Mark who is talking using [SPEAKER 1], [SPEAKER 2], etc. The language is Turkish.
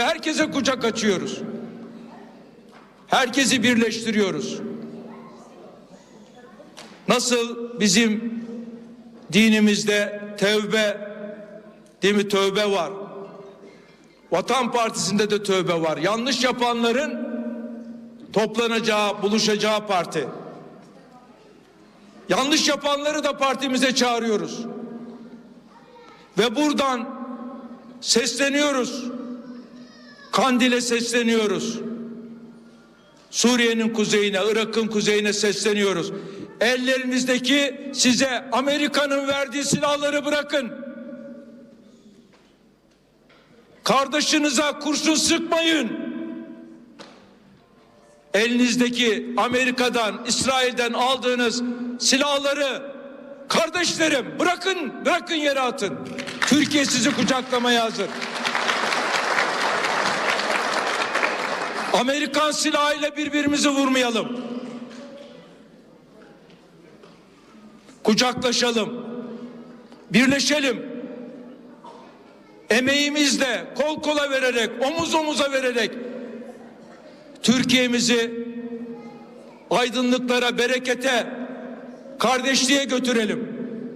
[SPEAKER 1] ve herkese kucak açıyoruz. Herkesi birleştiriyoruz. Nasıl bizim dinimizde tövbe değil mi tövbe var. Vatan Partisi'nde de tövbe var. Yanlış yapanların toplanacağı, buluşacağı parti. Yanlış yapanları da partimize çağırıyoruz. Ve buradan sesleniyoruz. Kandil'e sesleniyoruz. Suriye'nin kuzeyine, Irak'ın kuzeyine sesleniyoruz. Ellerinizdeki size Amerika'nın verdiği silahları bırakın. Kardeşinize kurşun sıkmayın. Elinizdeki Amerika'dan, İsrail'den aldığınız silahları kardeşlerim bırakın, bırakın yere atın. Türkiye sizi kucaklamaya hazır. Amerikan silahıyla birbirimizi vurmayalım. Kucaklaşalım. Birleşelim. Emeğimizle kol kola vererek, omuz omuza vererek Türkiye'mizi aydınlıklara, berekete, kardeşliğe götürelim.